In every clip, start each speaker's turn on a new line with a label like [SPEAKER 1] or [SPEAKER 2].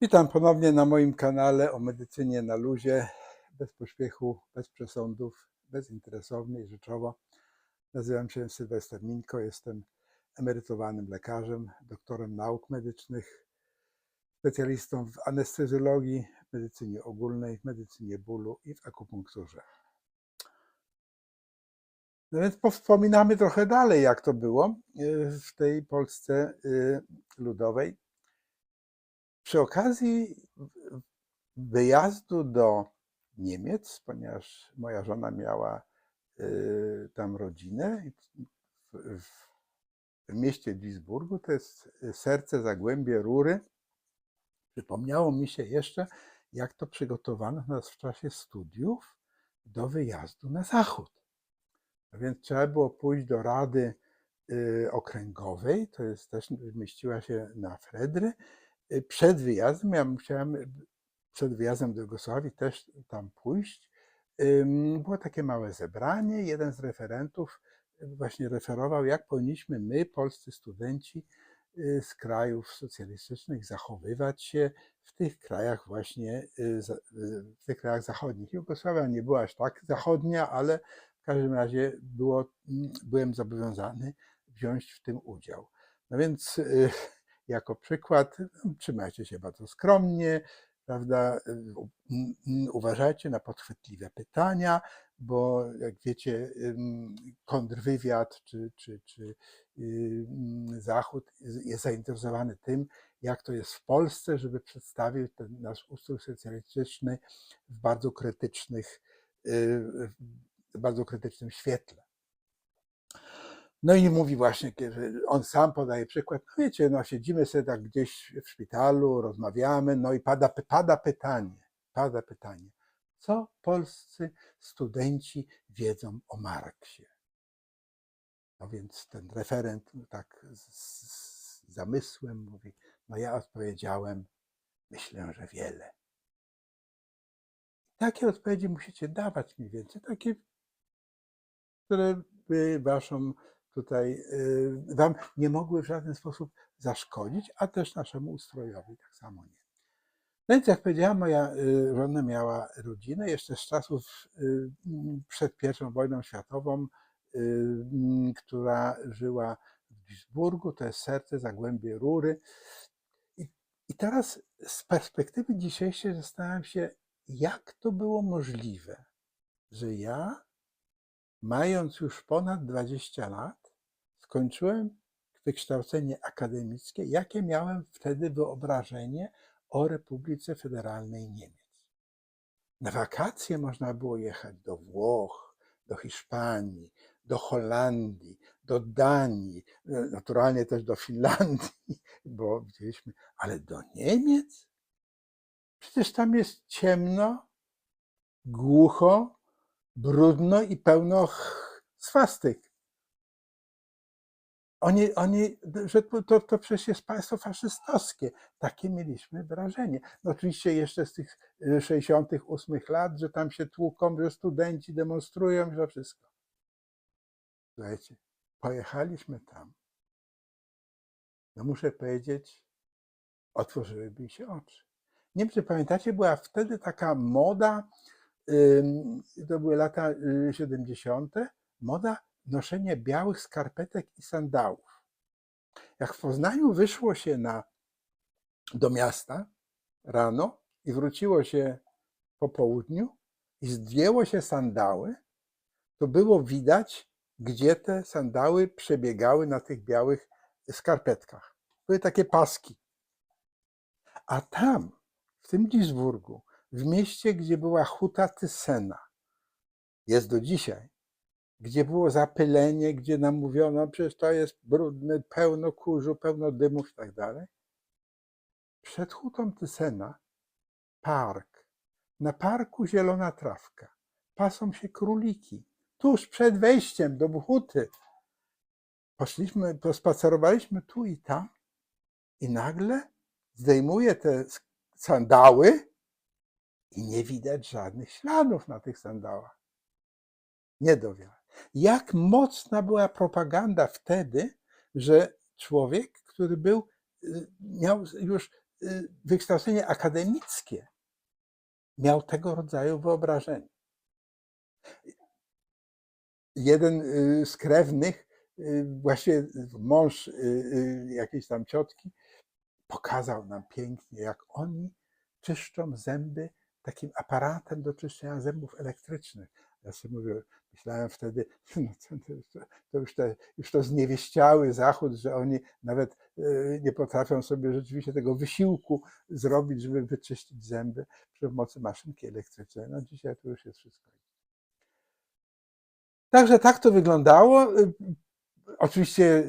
[SPEAKER 1] Witam ponownie na moim kanale o medycynie na luzie, bez pośpiechu, bez przesądów, bezinteresownie i rzeczowo. Nazywam się Sylwester Minko, jestem emerytowanym lekarzem, doktorem nauk medycznych, specjalistą w anestezjologii, medycynie ogólnej, medycynie bólu i w akupunkturze. No więc powspominamy trochę dalej, jak to było y, w tej Polsce y, ludowej. Przy okazji wyjazdu do Niemiec, ponieważ moja żona miała y, tam rodzinę w, mieście Duisburgu, to jest serce Zagłębie Rury, przypomniało mi się jeszcze, jak to przygotowano nas w czasie studiów do wyjazdu na zachód. A więc trzeba było pójść do Rady y, Okręgowej, to jest też mieściła się na Fredry. Y, Przed wyjazdem, ja musiałem y, przed wyjazdem do Jugosławii też tam pójść. Było takie małe zebranie. Jeden z referentów y, właśnie referował, jak powinniśmy my, polscy studenci z krajów socjalistycznych, zachowywać się w tych krajach właśnie, w tych krajach zachodnich. Jugosławia nie była aż tak zachodnia, ale w każdym razie było, mm, byłem zobowiązany wziąć w tym udział. No więc jako przykład no, trzymajcie się bardzo skromnie, prawda? y, mm, mm, Uważajcie na podchwytliwe pytania, bo jak wiecie, kontrwywiad czy, czy, czy ym, Zachód jest zainteresowany tym, jak to jest w Polsce, żeby przedstawił ten nasz ustrój socjalistyczny w bardzo krytycznych, y, w bardzo krytycznym świetle. No i mówi właśnie, kiedy on sam podaje przykład, no wiecie, no siedzimy sobie tak gdzieś w szpitalu, rozmawiamy, no i pada, pada pytanie, pada pytanie, co polscy studenci wiedzą o Marksie? No więc ten referent no tak z, z zamysłem mówi, no ja odpowiedziałem, myślę, że wiele. Takie odpowiedzi musicie dawać mniej więcej, takie, które by waszą tutaj, y, wam nie mogły w żaden sposób zaszkodzić, a też naszemu ustrojowi tak samo nie. No więc jak powiedziałam, moja y, żona miała rodzinę jeszcze z czasów y, przed I wojną światową, która żyła w Duisburgu, to jest serce, zagłębie Rury. I, I teraz z perspektywy dzisiejszej zastanawiam się, jak to było możliwe, że ja, mając już ponad 20 lat, skończyłem wykształcenie akademickie, jakie miałem wtedy wyobrażenie o Republice Federalnej Niemiec. Na wakacje można było jechać do Włoch, do Hiszpanii, do Holandii, do Danii, e, naturalnie też do Finlandii, bo widzieliśmy, ale do Niemiec? Przecież tam jest ciemno, głucho, brudno i pełno swastyk. Oni, oni, że to, to, przecież jest państwo faszystowskie. Takie mieliśmy wrażenie. No oczywiście jeszcze z tych y, 68 lat, że tam się tłuką, że studenci demonstrują, że wszystko. Słuchajcie, pojechaliśmy tam. No muszę powiedzieć, otworzyły mi się oczy. Nie wiem, czy pamiętacie, była wtedy taka moda, to były lata y, 70., moda noszenie białych skarpetek i sandałów. Jak w Poznaniu wyszło się na, do miasta rano i wróciło się po południu i zdjęło się sandały, to było widać, gdzie te sandały przebiegały na tych białych skarpetkach. Były takie paski. A tam, w tym Duisburgu, w mieście, gdzie była huta Tysena, jest do dzisiaj, gdzie było zapylenie, gdzie nam mówiono, przecież to jest brudne, pełno kurzu, pełno dymów i tak dalej. Przed hutą Tysena park. Na parku zielona trawka. Pasą się króliki. Tuż przed wejściem do huty. Poszliśmy, pospacerowaliśmy tu i tam i nagle zdejmuję te sandały i nie widać żadnych śladów na tych sandałach. Nie do wiary. Jak mocna była propaganda wtedy, że człowiek, który był, y, miał już y, wykształcenie akademickie, miał tego rodzaju wyobrażenie. Jeden y, z krewnych, właśnie mąż jakiejś tam ciotki, pokazał nam pięknie, jak oni czyszczą zęby takim aparatem do czyszczenia zębów elektrycznych. Ja sobie mówię, myślałem wtedy, no to, to, już, te, już to zniewieściały Zachód, że oni nawet e, nie potrafią sobie rzeczywiście tego wysiłku zrobić, żeby wyczyścić zęby przy pomocy maszynki elektrycznej. No dzisiaj to już jest wszystko. Także tak to wyglądało. Y, Oczywiście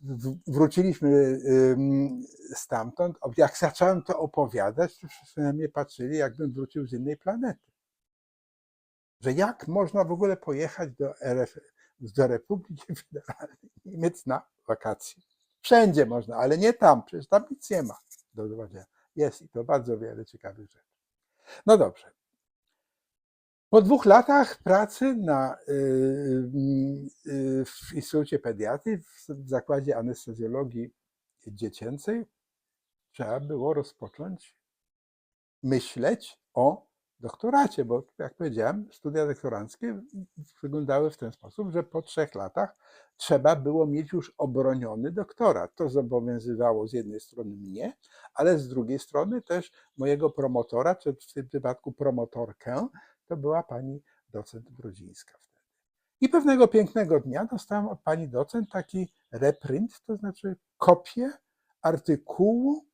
[SPEAKER 1] w- wróciliśmy stamtąd. Jak zacząłem to opowiadać, to wszyscy na mnie patrzyli, jakbym wrócił z innej planety. Że jak można w ogóle pojechać do, RF, do Republiki Federalnej Niemiec na wakacje? Wszędzie można, ale nie tam, przecież tam nic nie ma do zobaczenia. Jest i to bardzo wiele ciekawych rzeczy. No dobrze. Po dwóch latach pracy na, y, y, w Instytucie Pediatrii, w Zakładzie Anestezjologii Dziecięcej, trzeba było rozpocząć myśleć o doktoracie, bo jak powiedziałem, studia doktoranckie wyglądały w ten sposób, że po trzech latach trzeba było mieć już obroniony doktorat. To zobowiązywało z jednej strony mnie, ale z drugiej strony też mojego promotora, czy w tym przypadku promotorkę, to była pani docent Brodzińska wtedy. I pewnego pięknego dnia dostałem od pani docent taki reprint, to znaczy kopię artykułu,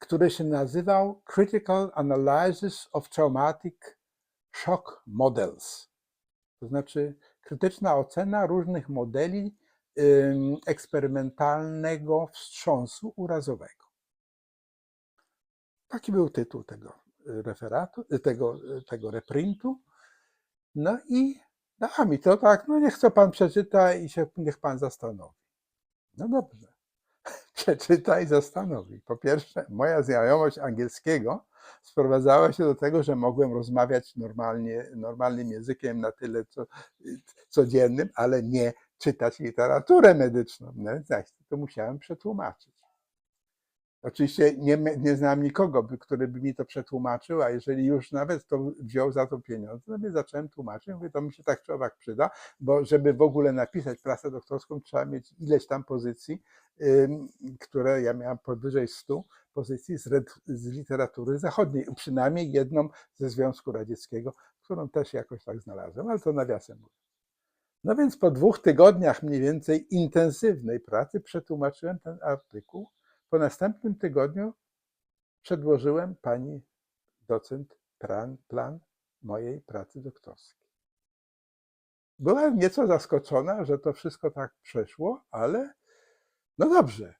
[SPEAKER 1] który się nazywał Critical Analysis of Traumatic Shock Models. To znaczy krytyczna ocena różnych modeli ym, eksperymentalnego wstrząsu urazowego. Taki był tytuł tego referatu, tego, tego reprintu. No i da mi to tak, no niech co pan przeczyta i się, niech pan zastanowi. No dobrze. Przeczyta i zastanowi. Po pierwsze, moja znajomość angielskiego sprowadzała się do tego, że mogłem rozmawiać normalnie, normalnym językiem na tyle co, codziennym, ale nie czytać literaturę medyczną. No, to musiałem przetłumaczyć. Oczywiście nie, nie znam nikogo, który by mi to przetłumaczył, a jeżeli już nawet to wziął za to pieniądze, to mnie zacząłem tłumaczyć. Mówię, to mi się tak czy owak przyda, bo żeby w ogóle napisać pracę doktorską, trzeba mieć ileś tam pozycji, które ja miałem powyżej 100 pozycji z, z literatury zachodniej, przynajmniej jedną ze Związku Radzieckiego, którą też jakoś tak znalazłem, ale to nawiasem mówiąc. No więc po dwóch tygodniach mniej więcej intensywnej pracy przetłumaczyłem ten artykuł. Po następnym tygodniu przedłożyłem pani docent plan, plan mojej pracy doktorskiej. Była nieco zaskoczona, że to wszystko tak przeszło, ale no dobrze.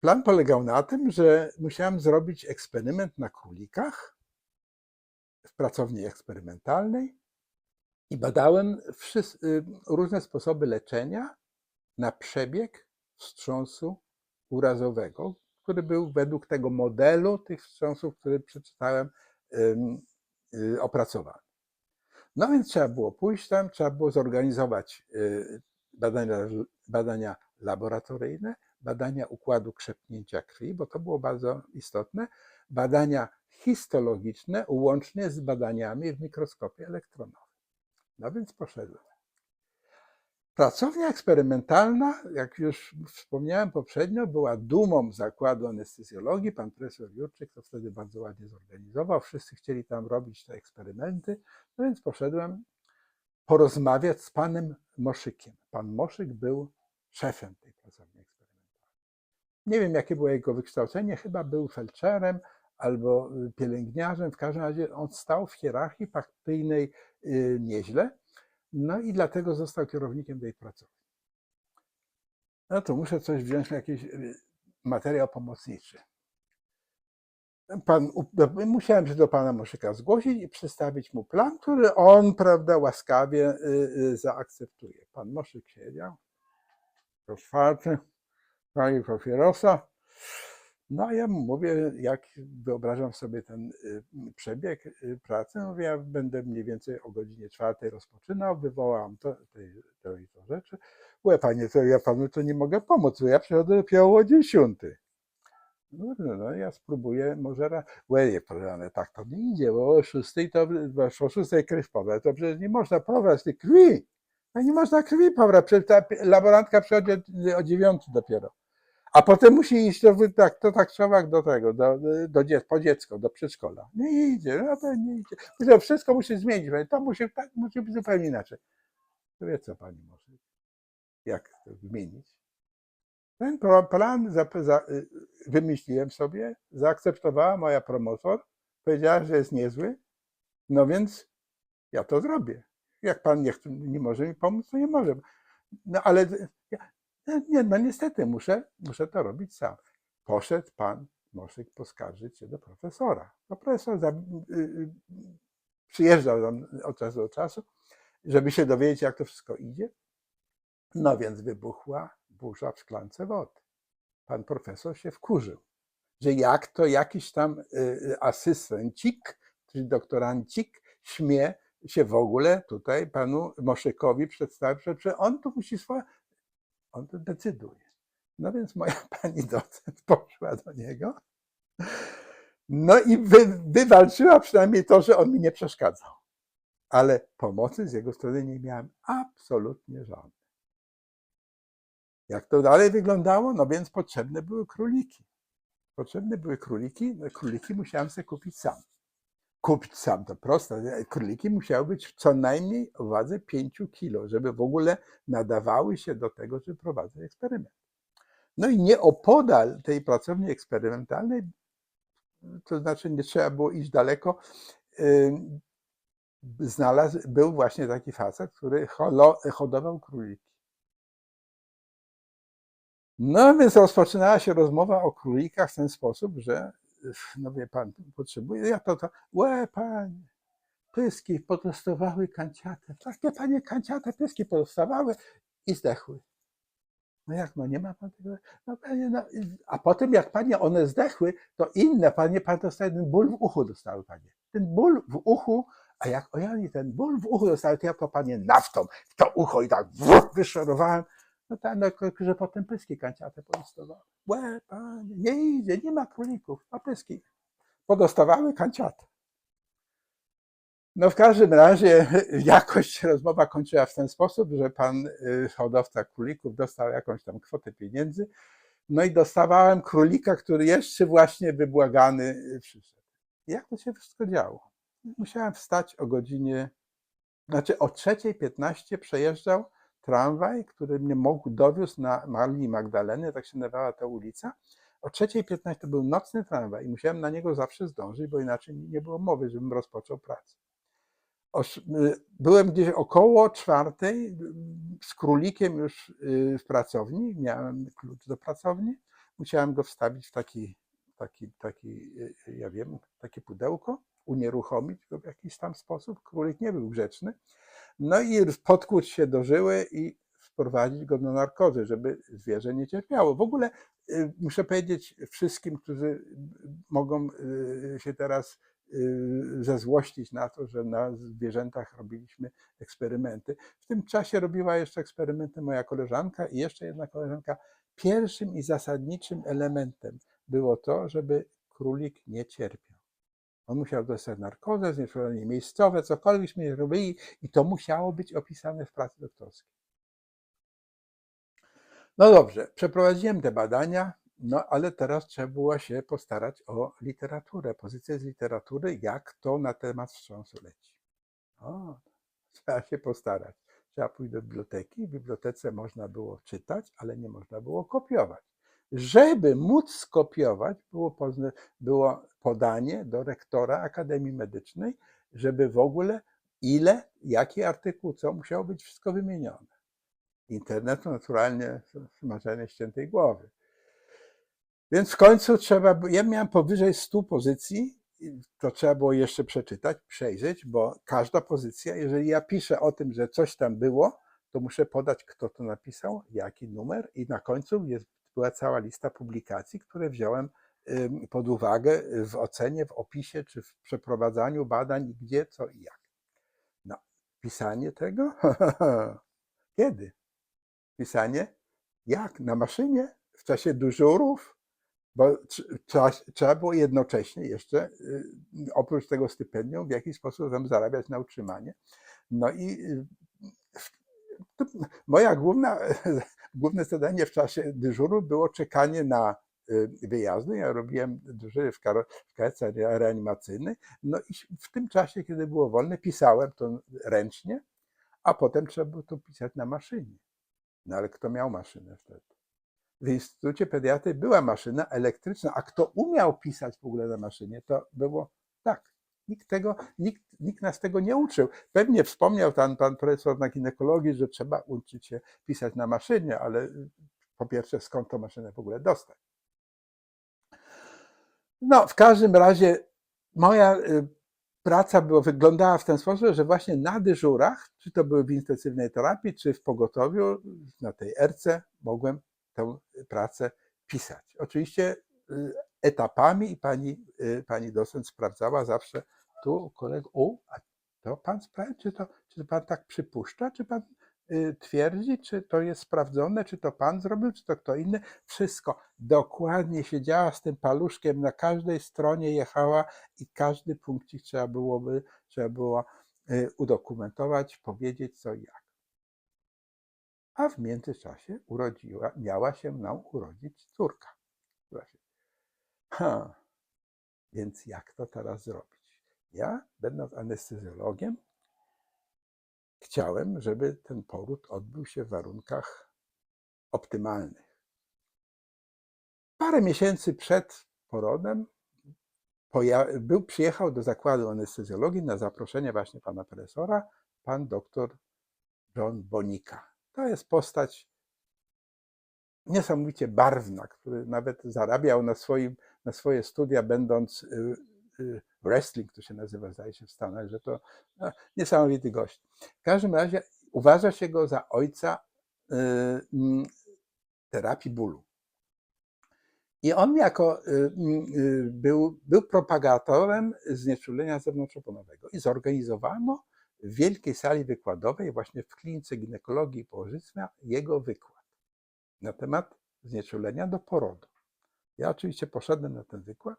[SPEAKER 1] Plan polegał na tym, że musiałem zrobić eksperyment na królikach w pracowni eksperymentalnej i badałem y, różne sposoby leczenia na przebieg wstrząsu urazowego, który był według tego modelu tych wstrząsów, który przeczytałem, y, opracowany. No więc trzeba było pójść tam, trzeba było zorganizować y, badania, badania laboratoryjne, badania układu krzepnięcia krwi, bo to było bardzo istotne, badania histologiczne łącznie z badaniami w mikroskopie elektronowym. No więc poszedłem. Pracownia eksperymentalna, jak już wspomniałem poprzednio, była dumą zakładu anestezjologii. Pan profesor Jurczyk to wtedy bardzo ładnie zorganizował. Wszyscy chcieli tam robić te eksperymenty. No więc poszedłem porozmawiać z panem Moszykiem. Pan Moszyk był szefem tej pracowni eksperymentalnej. Nie wiem, jakie było jego wykształcenie, chyba był felczerem albo y, pielęgniarzem. W każdym razie on stał w hierarchii partyjnej y, nieźle. No i dlatego został kierownikiem tej pracowni. No to muszę coś wziąć jakiś y, materiał pomocniczy. Pan, musiałem się do pana Moszyka zgłosić i przedstawić mu plan, który on, prawda, łaskawie y, y, zaakceptuje. Pan Moszyk siedział, otwarty, palił papierosa. No a ja mówię, jak wyobrażam sobie ten y, przebieg y, pracy, mówię, ja będę mniej więcej o godzinie czwartej rozpoczynał, wywołam to, to i to rzeczy. Mówię, panie, to ja panu to nie mogę pomóc, bo ja przychodzę dopiero o dziesiątej. No, dobrze, no ja spróbuję, może raz. Łeje, ale tak to nie idzie, bo o szóstej to o szóstej krew pobrać. To przecież nie można pobrać tej krwi. No nie można krwi pobrać, przecież ta laborantka przychodzi o dziewiątej dopiero. A potem musi iść do, tak, to tak człowiek do tego, do, do, dzie- po dziecko, do przedszkola. Nie idzie, no to nie idzie. To wszystko musi zmienić, to musi, tak, musi być zupełnie inaczej. To wie co pani może, jak to zmienić? Ten plan zap- za, y, wymyśliłem sobie, zaakceptowała moja promotor, powiedziała, że jest niezły, no więc ja to zrobię. Jak pan nie, chce, nie może mi pomóc, to nie może. No ale ja, nie, no niestety muszę, muszę to robić sam. Poszedł pan Moszyk poskarżyć się do profesora. No profesor za, y, y, przyjeżdżał tam od czasu do czasu, żeby się dowiedzieć, jak to wszystko idzie. No więc wybuchła burza w szklance wody. Pan profesor się wkurzył, że jak to jakiś tam y, asystencik, czy doktorancik śmie się w ogóle tutaj panu Moszykowi przedstawić, że on tu musi swoje, on to decyduje. No więc moja pani docent poszła do niego. No i wy, wywalczyła przynajmniej to, że on mi nie przeszkadzał. Ale pomocy z jego strony nie miałem absolutnie żadnej. Jak to dalej wyglądało? No więc potrzebne były króliki. Potrzebne były króliki. No króliki musiałem sobie kupić sam. Kupić sam to proste. Króliki musiały być co najmniej o wadze 5 kilo, żeby w ogóle nadawały się do tego, żeby prowadzić eksperyment. No i nieopodal tej pracowni eksperymentalnej, to znaczy nie trzeba było iść daleko, znalazł, był właśnie taki facet, który hodował króliki. No więc rozpoczynała się rozmowa o królikach w ten sposób, że no wie pan, potrzebuje, ja to, to łe panie, pyski podostawały kanciatę, takie panie kanciate pyski podostawały i zdechły. No jak, no nie ma pan tego? No panie, no, a potem jak panie one zdechły, to inne panie, pan dostaje ten ból w uchu dostały panie. Ten ból w uchu, a jak oni ten ból w uchu dostały, to ja to panie naftą w to ucho i tak wyszorowałem. No tak, no, że potem pyski kanciate podostawały. Łe, panie, nie idzie, nie ma królików, a pyski podostawały kanciate. No w każdym razie jakoś rozmowa kończyła w ten sposób, że pan y, hodowca królików dostał jakąś tam kwotę pieniędzy. No i dostawałem królika, który jeszcze właśnie wybłagany y, przyszedł. Jak to się wszystko działo? Musiałem wstać o godzinie, znaczy o 3.15 przejeżdżał tramwaj, który mnie mógł dowiózł na Marii Magdaleny, tak się nazywała ta ulica. O 3.15 to był nocny tramwaj i musiałem na niego zawsze zdążyć, bo inaczej nie było mowy, żebym rozpoczął pracę. Y, Byłem gdzieś około czwartej z królikiem już y, w pracowni, miałem klucz do pracowni, musiałem go wstawić w taki, taki, taki y, ja wiem, takie pudełko, unieruchomić go w jakiś tam sposób. Królik nie był grzeczny. No i podkuć się do żyły i wprowadzić go do narkozy, żeby zwierzę nie cierpiało. W ogóle y, muszę powiedzieć wszystkim, którzy mogą y, się teraz y, zezłościć na to, że na zwierzętach robiliśmy eksperymenty. W tym czasie robiła jeszcze eksperymenty moja koleżanka i jeszcze jedna koleżanka. Pierwszym i zasadniczym elementem było to, żeby królik nie cierpiał. On musiał dostać narkozę, znieczulenie miejscowe, cokolwiekśmy robili i to musiało być opisane w pracy doktorskiej. No dobrze, przeprowadziłem te badania, no ale teraz trzeba było się postarać o literaturę, pozycję z literatury, jak to na temat wstrząsu leci. O, trzeba się postarać. Trzeba pójść do biblioteki. W bibliotece można było czytać, ale nie można było kopiować. Żeby móc skopiować, było, było podanie do rektora Akademii Medycznej, żeby w ogóle ile, jaki artykuł, co musiało być wszystko wymienione. Internetu naturalnie smażenie ściętej głowy. Więc w końcu trzeba, ja miałem powyżej 100 pozycji, to trzeba było jeszcze przeczytać, przejrzeć, bo każda pozycja, jeżeli ja piszę o tym, że coś tam było, to muszę podać, kto to napisał, jaki numer i na końcu jest, była cała lista publikacji, które wziąłem pod uwagę w ocenie, w opisie, czy w przeprowadzaniu badań, gdzie, co i jak. No, pisanie tego? Kiedy? Pisanie? Jak? Na maszynie? W czasie dyżurów? Bo tr- trzeba, trzeba było jednocześnie jeszcze, y, oprócz tego stypendium, w jakiś sposób tam zarabiać na utrzymanie. No i y, moja główna, główne zadanie w czasie dyżuru było czekanie na y, wyjazdy. Ja robiłem dyżury w, kar- w karetce re- reanimacyjnej. No i w tym czasie, kiedy było wolne, pisałem to ręcznie, a potem trzeba było to pisać na maszynie. No ale kto miał maszynę wtedy? W Instytucie Pediatry była maszyna elektryczna, a kto umiał pisać w ogóle na maszynie, to było tak. Nikt, tego, nikt, nikt nas tego nie uczył. Pewnie wspomniał pan, pan profesor na ginekologii, że trzeba uczyć się pisać na maszynie, ale y, po pierwsze, skąd tą maszynę w ogóle dostać? No, w każdym razie moja y, praca była, wyglądała w ten sposób, że właśnie na dyżurach, czy to były w intensywnej terapii, czy w pogotowiu, na tej erce, mogłem tę pracę pisać. Oczywiście y, etapami i pani, y, pani docent sprawdzała zawsze tu kolego, o, a to pan sprawdzi, czy to, czy pan tak przypuszcza, czy pan y, twierdzi, czy to jest sprawdzone, czy to pan zrobił, czy to kto inny. Wszystko dokładnie siedziała z tym paluszkiem na każdej stronie, jechała i każdy punkcik trzeba byłoby, trzeba było y, udokumentować, powiedzieć co i jak. A w międzyczasie urodziła, miała się nam urodzić córka. która się- Ha, więc jak to teraz zrobić? Ja, będąc anestezjologiem, chciałem, żeby ten poród odbył się w warunkach optymalnych. Parę miesięcy przed porodem był, przyjechał do zakładu anestezjologii na zaproszenie właśnie pana profesora, pan doktor John Bonika. To jest postać niesamowicie barwna, który nawet zarabiał na, swoim, na swoje studia, będąc y, y, wrestling, to się nazywa, zdaje się w Stanach, że to no, niesamowity gość. W każdym razie uważa się go za ojca y, terapii bólu. I on jako był, był propagatorem znieczulenia zewnątrzoponowego i zorganizowano w wielkiej sali wykładowej właśnie w klinice ginekologii i położnictwa jego wykład na temat znieczulenia do porodu. Ja oczywiście poszedłem na ten wykład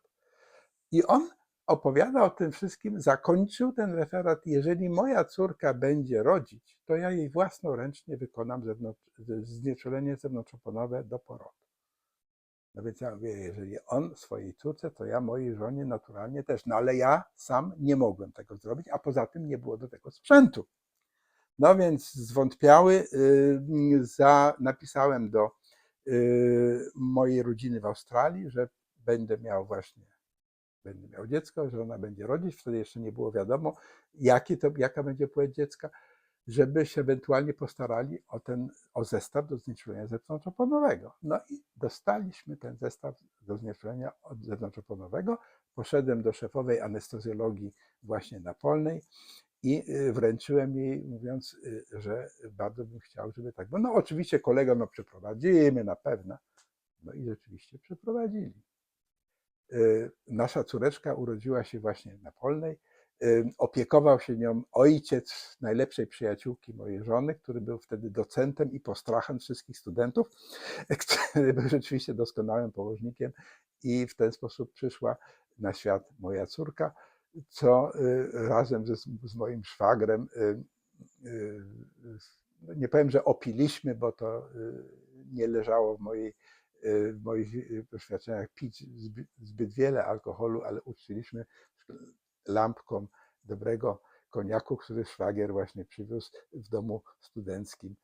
[SPEAKER 1] i on opowiada o tym wszystkim, zakończył ten referat, jeżeli moja córka będzie rodzić, to ja jej własnoręcznie wykonam zewnątrz, znieczulenie zewnątrzoponowe do porodu. No więc ja mówię, jeżeli on swojej córce, to ja mojej żonie naturalnie też. No ale ja sam nie mogłem tego zrobić, a poza tym nie było do tego sprzętu. No więc zwątpiały, y, za, napisałem do mojej rodziny w Australii, że będę miał właśnie, będę miał dziecko, że ona będzie rodzić. Wtedy jeszcze nie było wiadomo, jaki to, jaka będzie płeć dziecka, żeby się ewentualnie postarali o ten, o zestaw do znieczulenia zewnątrzoponowego. No i dostaliśmy ten zestaw do znieczulenia zewnątrzoponowego. Poszedłem do szefowej anestezjologii właśnie na Polnej i y, wręczyłem jej, mówiąc, y, że bardzo bym chciał, żeby tak było. No oczywiście kolega, no przeprowadzimy na pewno. No i rzeczywiście przeprowadzili. Y, Nasza córeczka urodziła się właśnie na Polnej. Opiekował się nią ojciec najlepszej przyjaciółki mojej żony, który był wtedy docentem i postrachem wszystkich studentów, który był rzeczywiście doskonałym położnikiem i w ten sposób przyszła na świat moja córka, co y, razem ze, z moim szwagrem, y, y, no nie powiem, że opiliśmy, bo to nie leżało w, mojej, w moich doświadczeniach pić zbyt wiele alkoholu, ale uczciliśmy lampką dobrego koniaku, który szwagier właśnie przywiózł w domu studenckim.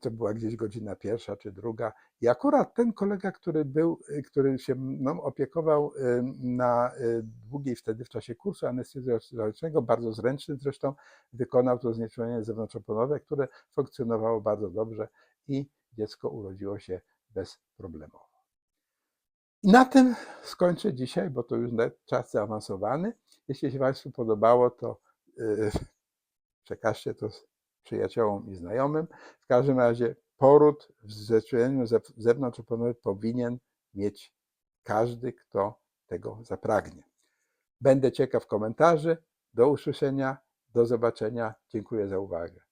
[SPEAKER 1] To była gdzieś godzina pierwsza czy druga. I akurat ten kolega, który był, y, który się mną opiekował y, na y, długiej wtedy w czasie kursu anestezjologicznego, bardzo zręczny zresztą, wykonał to znieczulenie zewnątrzoponowe, które funkcjonowało bardzo dobrze i dziecko urodziło się bezproblemowo. I na tym skończę dzisiaj, bo to już czas zaawansowany. Jeśli się Państwu podobało, to przekażcie to przyjaciołom i znajomym. W każdym razie poród w znieczuleniu zewnątrzoponowym powinien mieć każdy, kto tego zapragnie. Będę ciekaw komentarzy. Do usłyszenia, do zobaczenia. Dziękuję za uwagę.